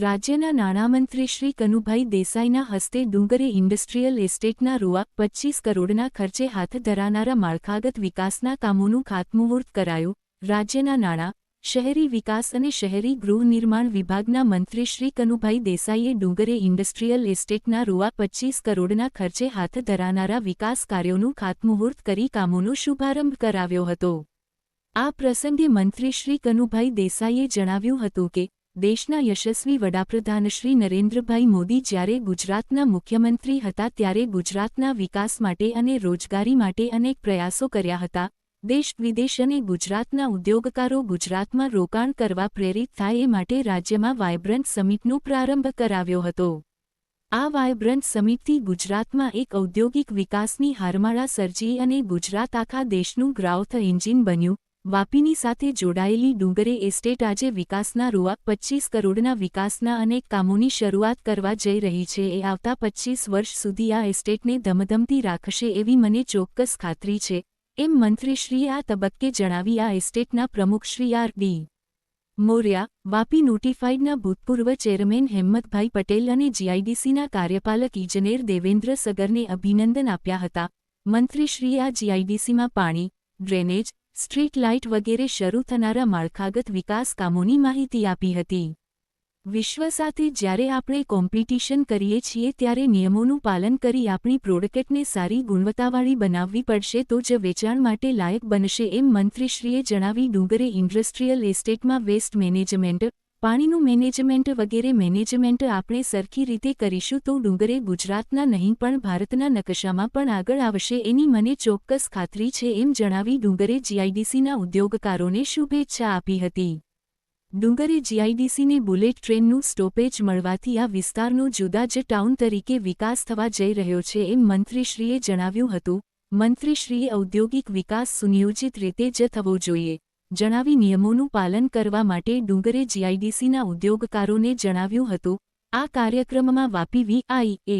રાજ્યના નાણામંત્રી શ્રી કનુભાઈ દેસાઈના હસ્તે ડુંગરે ઇન્ડસ્ટ્રીયલ એસ્ટેટના રૂઆ પચ્ચીસ કરોડના ખર્ચે હાથ ધરાનારા માળખાગત વિકાસના કામોનું ખાતમુહૂર્ત કરાયું. રાજ્યના નાણાં, શહેરી વિકાસ અને શહેરી ગૃહનિર્માણ વિભાગના મંત્રી શ્રી કનુભાઈ દેસાઈએ ડુંગરે ઇન્ડસ્ટ્રીયલ એસ્ટેટના રૂઆ પચ્ચીસ કરોડના ખર્ચે હાથ ધરાનારા વિકાસ કાર્યોનું ખાતમુહૂર્ત કરી કામોનો શુભારંભ કરાવ્યો હતો. આ પ્રસંગે મંત્રી શ્રી કનુભાઈ દેસાઈએ જણાવ્યું હતું કે દેશના યશસ્વી વડાપ્રધાન શ્રી નરેન્દ્રભાઈ મોદી જ્યારે ગુજરાતના મુખ્યમંત્રી હતા ત્યારે ગુજરાતના વિકાસ માટે અને રોજગારી માટે અનેક પ્રયાસો કર્યા હતા. દેશ વિદેશ અને ગુજરાતના ઉદ્યોગકારો ગુજરાતમાં રોકાણ કરવા પ્રેરિત થાય એ માટે રાજ્યમાં વાયબ્રન્ટ સમિટનો પ્રારંભ કરાવ્યો હતો. આ વાયબ્રન્ટ સમિટથી ગુજરાતમાં એક ઔદ્યોગિક વિકાસની હારમાળા સર્જી અને ગુજરાત આખા દેશનું ગ્રાઉથ એન્જિન બન્યું. વાપીની સાથે જોડાયેલી ડુંગરે એસ્ટેટ આજે વિકાસના રૂઆ પચ્ચીસ કરોડના વિકાસના અનેક કામોની શરૂઆત કરવા જઈ રહી છે. એ આવતા પચ્ચીસ વર્ષ સુધી આ એસ્ટેટને ધમધમતી રાખશે એવી મને ચોક્કસ ખાતરી છે, એમ મંત્રીશ્રીએ આ તબક્કે જણાવી. આ એસ્ટેટના પ્રમુખશ્રી આર. ડી. મોર્યા, વાપી નોટિફાઈડના ભૂતપૂર્વ ચેરમેન હેમ્મતભાઈ પટેલ અને જીઆઈડીસીના કાર્યપાલક ઇજનેર દેવેન્દ્ર સગરને અભિનંદન આપ્યા હતા. મંત્રીશ્રીએ આ જીઆઈડીસીમાં પાણી, ડ્રેનેજ સ્ટ્રીટ લાઇટ વગેરે શરૂ થનારા માળખાગત વિકાસ કામોની માહિતી આપી હતી. વિશ્વ સાથે જ્યારે આપણે કોમ્પિટિશન કરીએ છીએ ત્યારે નિયમોનું પાલન કરી આપણી પ્રોડક્ટને સારી ગુણવત્તાવાળી બનાવવી પડશે તો જ વેચાણ માટે લાયક બનશે એમ મંત્રીશ્રીએ જણાવી ડુંગરે ઇન્ડસ્ટ્રીયલ એસ્ટેટમાં વેસ્ટ મેનેજમેન્ટ પાણીનું મેનેજમેન્ટ વગેરે મેનેજમેન્ટ આપણે સરખી રીતે કરીશું તો ડુંગરે ગુજરાતના નહીં પણ ભારતના નકશામાં પણ આગળ આવશે એની મને ચોક્કસ ખાતરી છે એમ જણાવી ડુંગરે જીઆઈડીસીના ઉદ્યોગકારોને શુભેચ્છા આપી હતી. ડુંગરે જીઆઈડીસીને બુલેટ ટ્રેનનું સ્ટોપેજ મળવાથી આ વિસ્તારનો જુદા જ ટાઉન તરીકે વિકાસ થવા જઈ રહ્યો છે એમ મંત્રીશ્રીએ જણાવ્યું હતું. મંત્રીશ્રીએ ઔદ્યોગિક વિકાસ સુનિયોજિત રીતે જ થવો જોઈએ. જણાવી નિયમોનું પાલન કરવા માટે ડુંગરે જીઆઈડીસીના ઉદ્યોગકારોને જણાવ્યું હતું. આ કાર્યક્રમમાં વાપી વીઆઈએ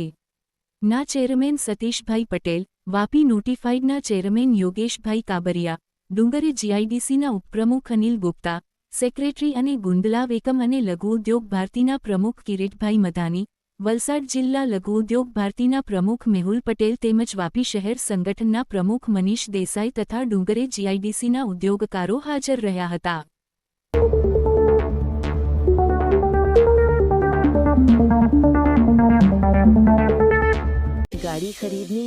ના ચેરમેન સતીશભાઈ પટેલ, વાપી નોટિફાઈડના ચેરમેન યોગેશભાઈ કાબરિયા, ડુંગરે જીઆઈડીસીના ઉપપ્રમુખ અનિલ ગુપ્તા, સેક્રેટરી અને ગુંદલાવ એકમ અને લઘુ ઉદ્યોગ ભારતીના પ્રમુખ કિરીટભાઈ મધાની વલસાડ જિલ્લા લઘુ ઉદ્યોગ ભારતીના પ્રમુખ મેહુલ પટેલ તેમજ વાપી શહેર સંગઠનના પ્રમુખ મનીષ દેસાઈ તથા ડુંગરે જીઆઈડીસીના ઉદ્યોગકારો હાજર રહ્યા હતા. ગાડી ખરીદની